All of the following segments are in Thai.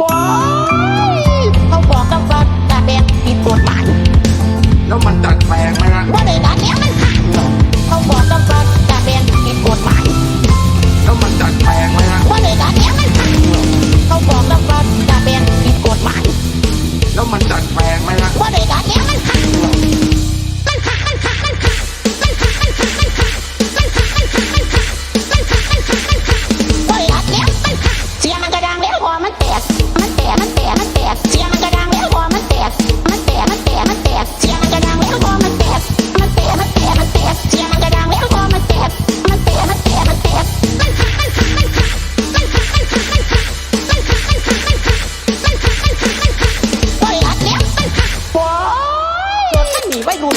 ว้า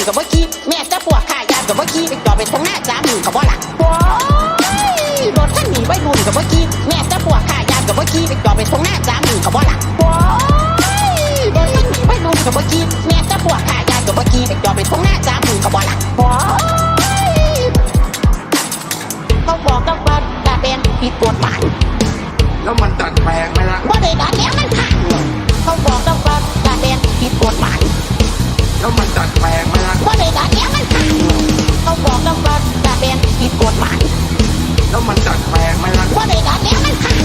กับเมื่อกี้แม่จะปวดขายากับเมื่อกี้ไปจอดไปตรงหน้าจ้าหนึ่งกับว่าหลังว้ายรถมันหนีไว้รุ่นกับเมื่อกี้แม่จะปวดขายากับเมื่อกี้ไปจอดไปตรงหน้าจ้าหนึ่งกับว่าหลังว้ายรถมันหนีไว้รุ่นกับเมื่อกี้แม่จะปวดขายากับเมื่อกี้ไปจอดไปตรงหน้าจ้าหนึ่งกับว่าหลังว้ายเขาบอกกับว่าตาแบนผิดกฎหมายแล้วมันดัดแปลงไหมล่ะว่าได้ดัดแล้วมันขังเขาบอกกับว่าตาแบนผิดกฎหมายแล้วมันดัดแปลง ไหมล่ะว่าได้ดัดแล้วมันขังเขาบอกกับว่าตาแบนผิดกฎหมายแล้วมันดัดแปลงไหมล่ะว่าได้ดัดแล้วมันขัง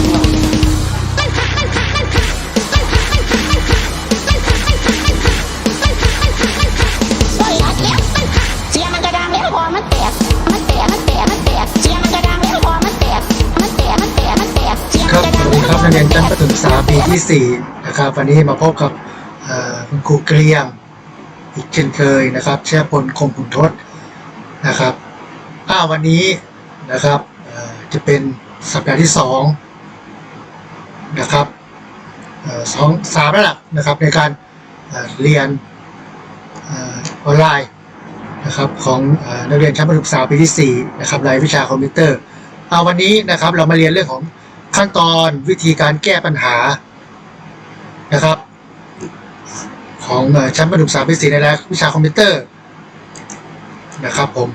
มันขังมันขังมันขังมันขังมันขังมันขังมันขังมันขังมันขังมันขังมันขังมันขังว่าได้ดัดแล้วมันขังเสียมันกระดังแล้วพอมันแตกมันแตกมันแตกมันแตกเสียมันกระดังแล้วพอมันแตกมันแตกมันแตกมันแตกเสียงคมัรันบกระสดัวัสดีแล้วครับนักเรียนชั้นประถมศึกษาปีที่สี่นะครับวันนี้มาพบกับเอ่อคุณครูเกรียง อีกเช่นเคยนะครับเชื่อพลคมขุนทศนะครับอ้าวันนี้นะครับจะเป็นสัปดาห์ที่สองนะครับสองสามแล้วล่ะนะครับในการเรียนออนไลน์นะครับของอนักเรียนชั้นประถมศึกษาปีที่สี่นะครับรายวิชาคอมพิวเตอร์เอาวันนี้นะครับเรามาเรียนเรื่องของขั้นตอนวิธีการแก้ปัญหานะครับ ของชั้นประถมศึกษาปีสี่ในรายวิชาคอมพิวเตอร์นะครับผม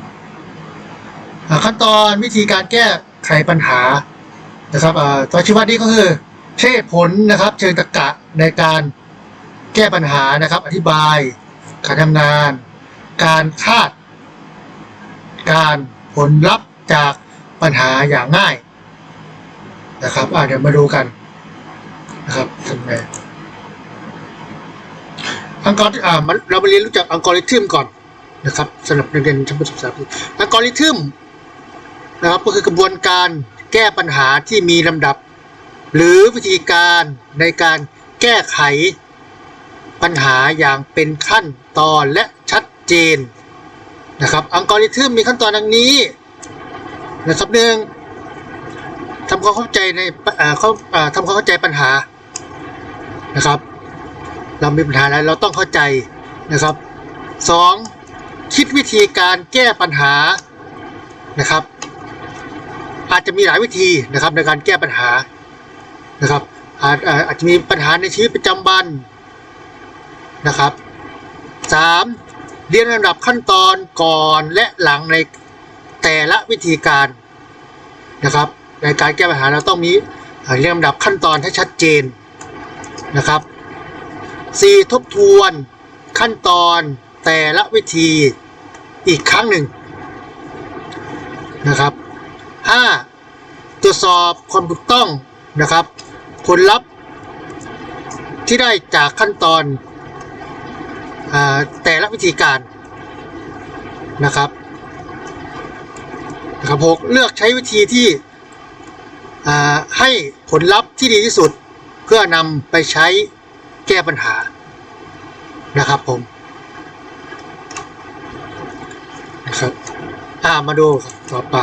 ขั้นตอนวิธีการแก้ไขปัญหานะครับตัวชี้วัดนี้ก็คือใช้เหตุผลนะครับ เชิงตรรกะในการแก้ปัญหานะครับ อธิบาย การทำงาน การคาด การผลลัพธ์จากปัญหาอย่างง่ายนะครับเดี๋ยวมาดูกันนะครับทำไง อังกอริอ่ามันเรามาเรียนรู้จักอัลกอริทึมก่อนนะครับสำหรับนักเรียนชั้นประถมศึกษาปีอัลกอริทึมนะครับก็คือกระบวนการแก้ปัญหาที่มีลำดับ หรือวิธีการในการแก้ไขปัญหาอย่างเป็นขั้นตอนและชัดเจนนะครับอัลกอริทึมมีขั้นตอนดังนี้นะครับหนึ่งทำความเข้าใจในเอ่อเขาอ่อทำความเข้าใจปัญหานะครับ เรามีปัญหาอะไรเราต้องเข้าใจนะครับสองคิดวิธีการแก้ปัญหานะครับ อาจจะมีหลายวิธีนะครับในการแก้ปัญหานะครับอาจเอ่อาจจะมีปัญหาในชีวิตประจำวันนะครับสามเรียนลำดับขั้นตอนก่อนและหลังในแต่ละวิธีการนะครับในการแก้ปัญหาเราต้องมีเอ่อเรียงลำดับขั้นตอนให้ชัดเจนนะครับ 4. ทบทวน ขั้นตอนแต่ละวิธีอีกครั้งหนึ่งนะครับ 5. ตรวจสอบความถูกต้องนะครับ ผลลัพธ์ที่ได้จากขั้นตอนอแต่ละวิธีการนะครับนะครับหกเลือกใช้วิธีที่ให้ผลลัพธ์ที่ดีที่สุดเพื่อนำไปใช้แก้ปัญหา นะครับผมนะครับอ่ามาดูต่อไป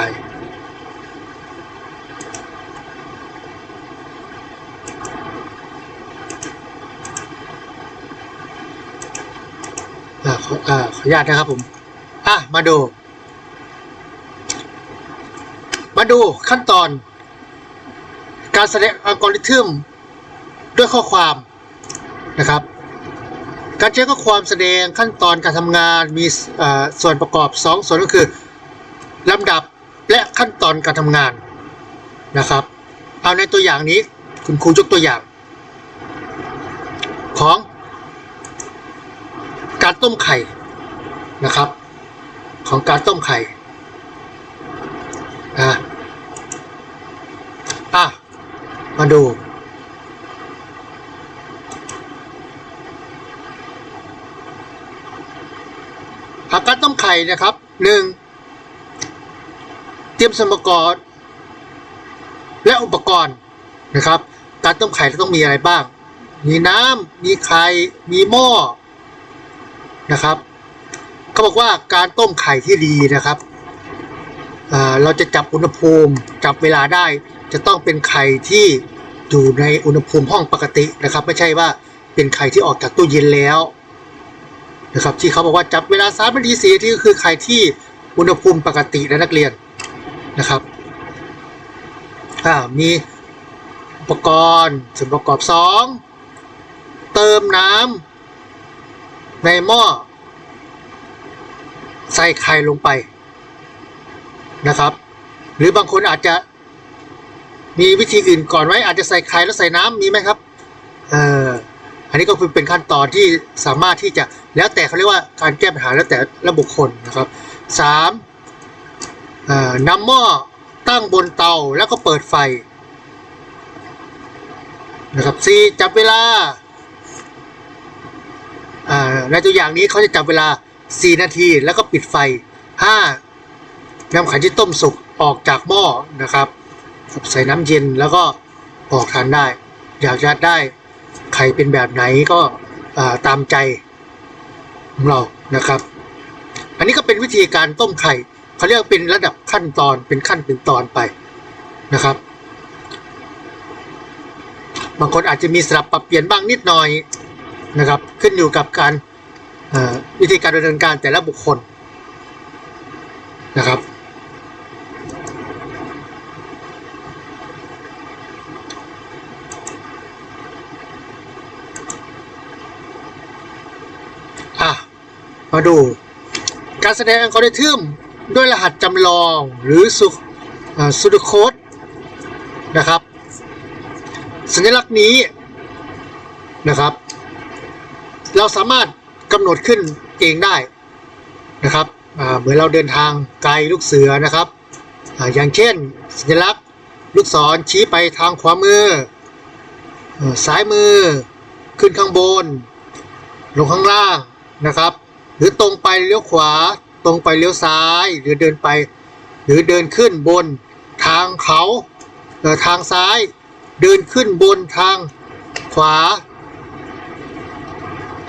อ่าขออ่าขออนุญาตนะครับผมอะมาดู มาดูขั้นตอน การแสดงอัลกอริทึมด้วยข้อความนะครับ การใช้ข้อความแสดงขั้นตอนการทำงานมีส่วนประกอบ 2 ส่วนก็คือลำดับและขั้นตอนการทำงานนะครับ เอาในตัวอย่างนี้คุณครูยกตัวอย่าง ของ การต้มไข่นะครับ ของการต้มไข่อะอะมาดู ห ญ่นะครับหนึ่งเตรียมสมกรและอุปกรณ์นะครับ การต้มไข่ต้องมีอะไรบ้าง มีน้ำมีไข่มีหม้อนะครับเขาบอกว่าการต้มไข่ที่ดีนะครับเราจะจับอุณหภูมิจับเวลาได้ จะต้องเป็นไข่ที่อยู่ในอุณหภูมิห้องปกตินะครับ ไม่ใช่ว่าเป็นไข่ที่ออกจากตู้เย็นแล้ว นะครับที่เขาบอกว่าจับเวลาสามนาทีสี่นาทีก็คือไข่ที่อุณหภูมิปกตินะนักเรียนนะครับอ่ามีอุปกรณ์ส่วนประกอบสองเติมน้ำในหม้อใส่ไข่ลงไปนะครับ หรือบางคนอาจจะมีวิธีอื่นก่อนไหมอาจจะใส่ไข่แล้วใส่น้ำมีไหมครับ อันนี้ก็คือเป็นขั้นตอนที่สามารถที่จะแล้วแต่เขาเรียกว่าการแก้ปัญหาแล้วแต่ระบุคคลนะครับสามนำหม้อตั้งบนเตาแล้วก็เปิดไฟนะครับสี่จับเวลาอ่าในตัวอย่างนี้เขาจะจับเวลา 4 นาทีแล้วก็ปิดไฟ 5 นำไข่ที่ต้มสุกออกจากหม้อนะครับ ใส่น้ำเย็นแล้วก็ออกทานได้ อยากจะได้ ไข่เป็นแบบไหนก็ตามใจของเรานะครับ อันนี้ก็เป็นวิธีการต้มไข่เขาเรียกเป็นระดับขั้นตอนเป็นขั้นเป็นตอนไปนะครับ บางคนอาจจะมีสลับปรับเปลี่ยนบ้างนิดหน่อยนะครับ ขึ้นอยู่กับการวิธีการดำเนินการแต่ละบุคคลนะครับ อะ มาดู การแสดงอัลกอริทึมด้วยรหัสจำลองหรือสุสุดโคดนะครับ สัญลักษณ์นี้นะครับ เราสามารถกำหนดขึ้นเองได้นะครับเหมือนเราเดินทางไกลลูกเสือนะครับออย่างเช่น สัญลักษณ์ลูกศรชี้ไปทางขวามืออซ้ายมือขึ้นข้างบน ลงข้างล่างนะครับ หรือตรงไปเลี้ยวขวา ตรงไปเลี้ยวซ้าย หรือเดินไป หรือเดินขึ้นบนทางเขาทางซ้าย เดินขึ้นบนทางขวา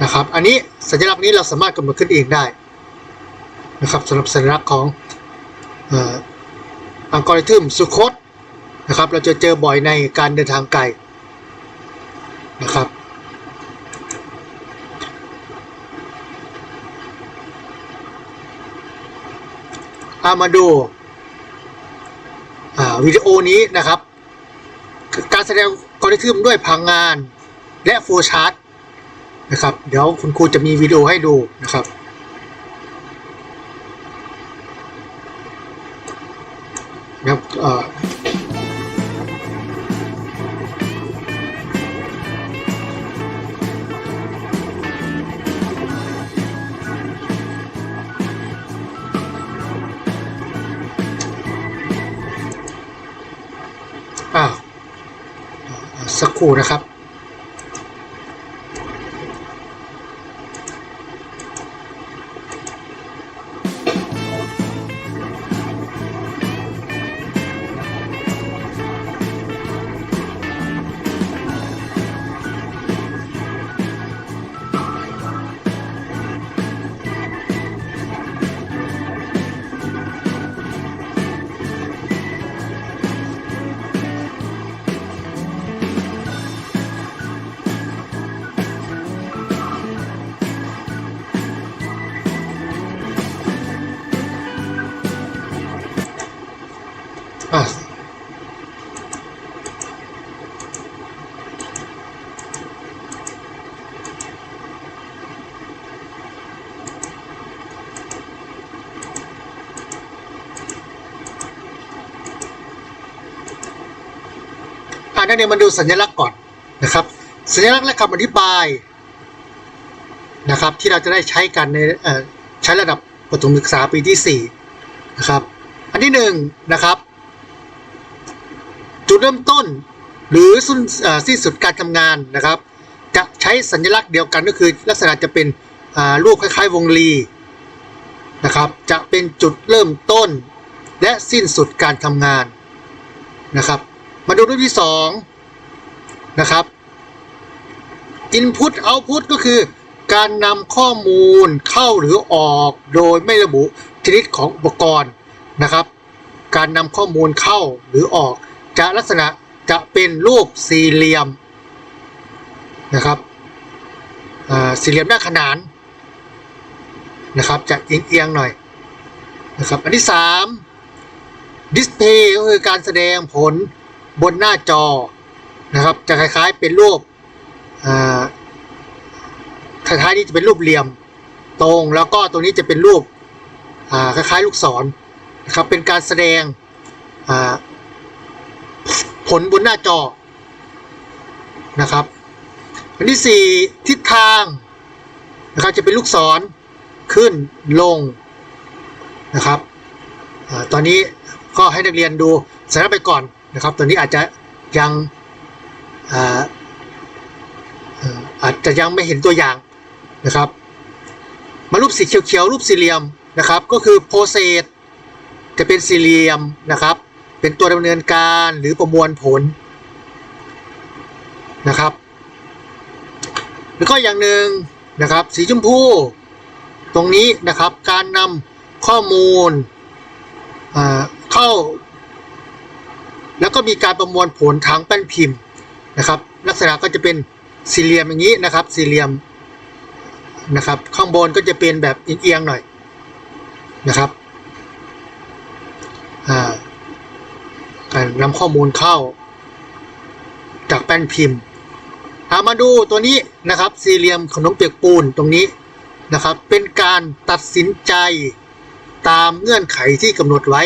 นะครับอันนี้สัญลักษณ์นี้เราสามารถกำหนดขึ้นเองได้นะครับสำหรับสัญลักษณ์ของอัลกอริทึมสุคตนะครับเราจะเจอบ่อยในการเดินทางไกลนะครับ เอามาดูวิดีโอนี้นะครับ การแสดงกริทึมด้วยพังงานและโฟชาร์ตนะครับ เดี๋ยวคุณครูจะมีวิดีโอให้ดูนะครับนะครับ ขู่นะครับ อะอ่นักเรียนมาดูสัญลักษณ์ก่อนนะครับ สัญลักษณ์และคำอธิบายนะครับที่เราจะได้ใช้กันในใช้ระดับประถมศึกษาปีที่4นะครับอันที่หนึ่งนะครับ จุดเริ่มต้น หรือสิ้นสิ้นสุดการทำงานนะครับ จะใช้สัญลักษณ์เดียวกันก็คือ ลักษณะจะเป็นรูปคล้ายๆ วงรีนะครับ จะเป็นจุดเริ่มต้น และสิ้นสุดการทำงานนะครับ มาดูรูปที่สองนะครับ Input Output ก็คือการนำข้อมูลเข้าหรือออกโดยไม่ระบุชนิดของอุปกรณ์นะครับ การนำข้อมูลเข้าหรือออก จะลักษณะจะเป็นรูปสี่เหลี่ยมนะครับสี่เหลี่ยมด้าขนานนะครับจะเอียงๆหน่อยนะครับอันที่สาม Display ก็คือการแสดงผลบนหน้าจอนะครับจะคล้ายๆเป็นรูปอ่าท้ายๆนี้จะเป็นรูปเหลี่ยมตรงแล้วก็ตรงนี้จะเป็นรูปคล้ายๆลูกศรนะครับเป็นการแสดง ผลบนหน้าจอนะครับอันที่สี่ทิศทางนะครับจะเป็นลูกศรขึ้นลงนะครับอตอนนี้ก็ให้นักเรียนดูสัญลักษณ์ไปก่อนนะครับ ตอนนี้อาจจะยังอาอาจจะยังไม่เห็นตัวอย่างนะครับ มารูปสีเขียวๆรูปสี่เหลี่ยมนะครับ ก็คือโพเซตจะเป็นสี่เหลี่ยมนะครับ เป็นตัวดำเนินการหรือประมวลผลนะครับ แล้วก็อย่างหนึ่งนะครับ สีชมพู ตรงนี้นะครับการนำข้อมูลเข้า แล้วก็มีการประมวลผลทางแป้นพิมพ์นะครับ ลักษณะก็จะเป็นสี่เหลี่ยมอย่างนี้นะครับ สี่เหลี่ยมนะครับ ข้างบนก็จะเป็นแบบเอียงๆหน่อยนะครับอ่า การนำข้อมูลเข้า จากแป้นพิมพ์ามาดูตัวนี้นะครับ สี่เหลี่ยมขนมเปียกปูนตรงนี้นะครับ เป็นการตัดสินใจตามเงื่อนไขที่กำหนดไว้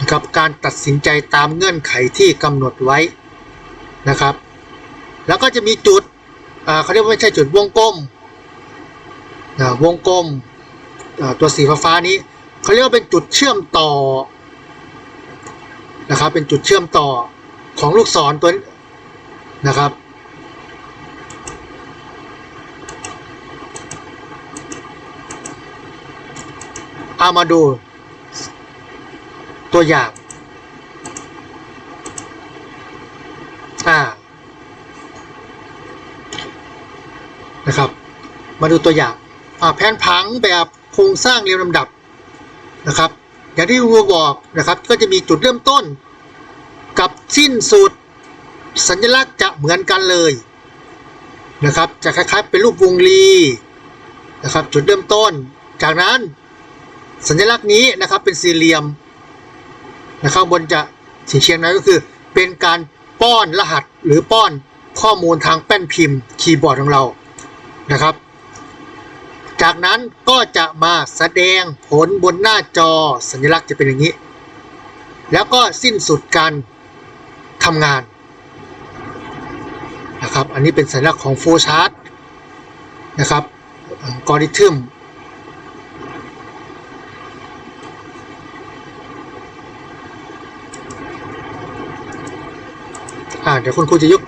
นะครับการตัดสินใจตามเงื่อนไขที่กำหนดไว้นะครับ แล้วก็จะมีจุดเขาเรียกว่าไม่ใช่จุดวงกลมวงกลมตัวสีฟ้าๆนี้เขาเรียกว่าเป็นจุดเชื่อมต่อ นะครับ เป็นจุดเชื่อมต่อของลูกศรตัวนนะครับ เอามาดูตัวอย่างอ่านะครับ มาดูตัวอย่างอ่าแผนผังแบบโครงสร้างเรียงลำดับนะครับ อย่างที่ครูบอกนะครับ ก็จะมีจุดเริ่มต้น กับสิ้นสุดสัญลักษณ์จะเหมือนกันเลยนะครับ จะคล้ายๆเป็นรูปวงรีนะครับ จุดเริ่มต้น จากนั้นสัญลักษณ์นี้นะครับเป็นสี่เหลี่ยมนะครับบนจะสีเชียงนั้นก็คือ เป็นการป้อนรหัสหรือป้อนข้อมูลทางแป้นพิมพ์คีย์บอร์ดของเรานะครับ จากนั้นก็จะมาแสดงผลบนหน้าจอสัญลักษณ์จะเป็นอย่างนี้ แล้วก็สิ้นสุดการทำงานนะครับ อันนี้เป็นสัญลักษณ์ของโฟชาร์ตนะครับกริทึมอ่าเดี๋ยวคุณครูจะยก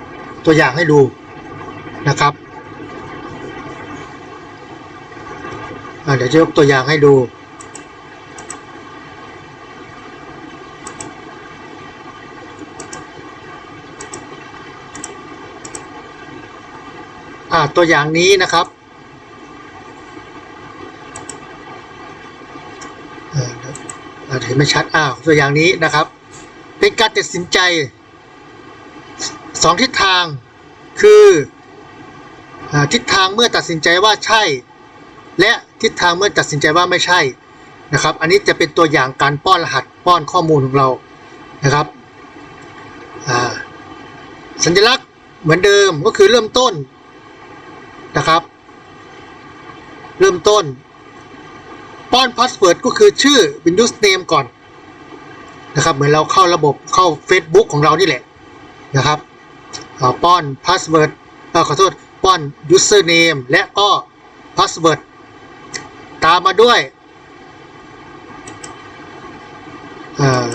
ตัวอย่างให้ดูนะครับอ่า เดี๋ยวจะยกตัวอย่างให้ดูอ่าตัวอย่างนี้นะครับเอ่าเห็นไม่ชัดอ้าวตัวอย่างนี้นะครับ เป็นการตัดสินใจสองทิศทางคืออทิศทางเมื่อตัดสินใจว่าใช่ และ ทิศทางเมื่อตัดสินใจว่าไม่ใช่นะครับ อันนี้จะเป็นตัวอย่างการป้อนรหัสป้อนข้อมูลของเรานะครับสัญลักษณ์เหมือนเดิมก็คือเริ่มต้นนะครับ เริ่มต้น ป้อนพาสเวิร์ดก็คือชื่อ Windows Name ก่อนนะครับ เหมือนเราเข้าระบบเข้า Facebook ของเรานี่แหละนะครับป้อนพาสเวิร์ดขอโทษป้อน username และก็ password ตามมาด้วยอ่อ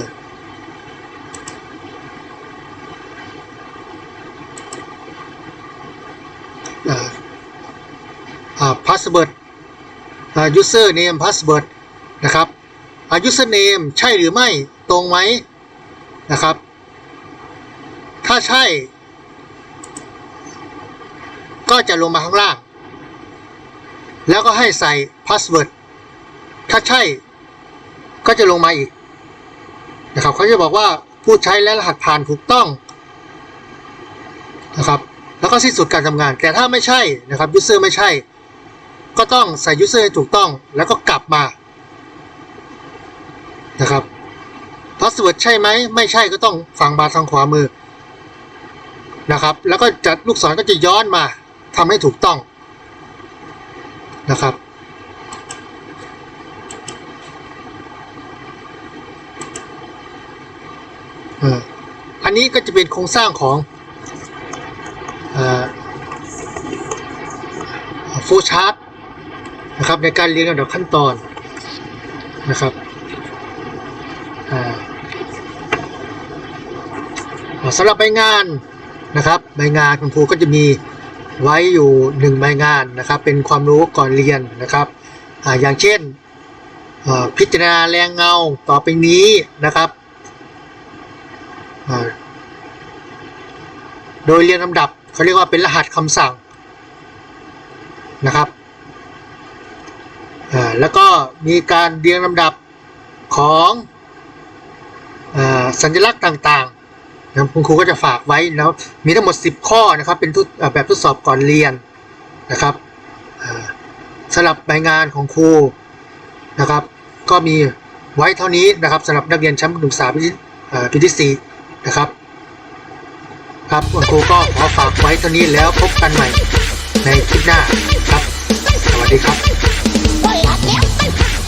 เอ่ออ่า password อ่า username password นะครับอา username ใช่หรือไม่ตรงไหมนะครับ ถ้าใช่ ก็จะลงมาข้างล่าง แล้วก็ให้ใส่ password ถ้าใช่ก็จะลงมาอีกนะครับเขาจะบอกว่าผู้ใช้และรหัสผ่านถูกต้องนะครับแล้วก็สิ้นสุดการทำงาน แต่ถ้าไม่ใช่นะครับ user ไม่ใช่ ก็ต้องใส่ user ให้ถูกต้อง แล้วก็กลับมานะครับ password ใช่ไหมไม่ใช่ก็ต้องฝั่งบาร์ทางขวามือนะครับแล้วก็จัดลูกศรก็จะย้อนมาทำให้ถูกต้อง นะครับ อันนี้ก็จะเป็นโครงสร้างของโฟชาร์ตนะครับในการเรียงลำดับขั้นตอนนะครับอ่าสำหรับใบงานนะครับใบงานคุณครูก็จะมี ไว้อยู่หนึ่งใบงานนะครับ เป็นความรู้ก่อนเรียนนะครับอ่าอย่างเช่นพิจารณาแรงเงาต่อไปนี้นะครับโดยเรียงลำดับเขาเรียกว่าเป็นรหัสคำสั่งนะครับอ่าแล้วก็มีการเรียงลำดับของอาสัญลักษณ์ต่าง นะครับคุณครูก็จะฝากไว้แล้วมีทั้งหมด 10 ข้อนะครับ เป็นทดแบบทดสอบก่อนเรียนนะครับสำหรับใบงานของครูนะครับ ก็มีไว้เท่านี้นะครับสำหรับนักเรียนชั้นประถมศึกษาปีที่อ่าปีที่สี่นะครับครับคุณครูก็ขอฝากไว้เท่านี้แล้วพบกันใหม่ในคลิปหน้าครับ สวัสดีครับ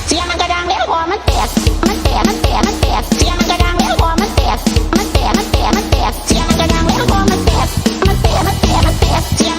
เสียงมันกระดังแล้วพอมันแตกมันแตกมันแตกมันแตกเสียงมันกระดัง I'm a step, I'm a step, I'm a step. Yeah, I'm a step, I'm a step, I'm a step.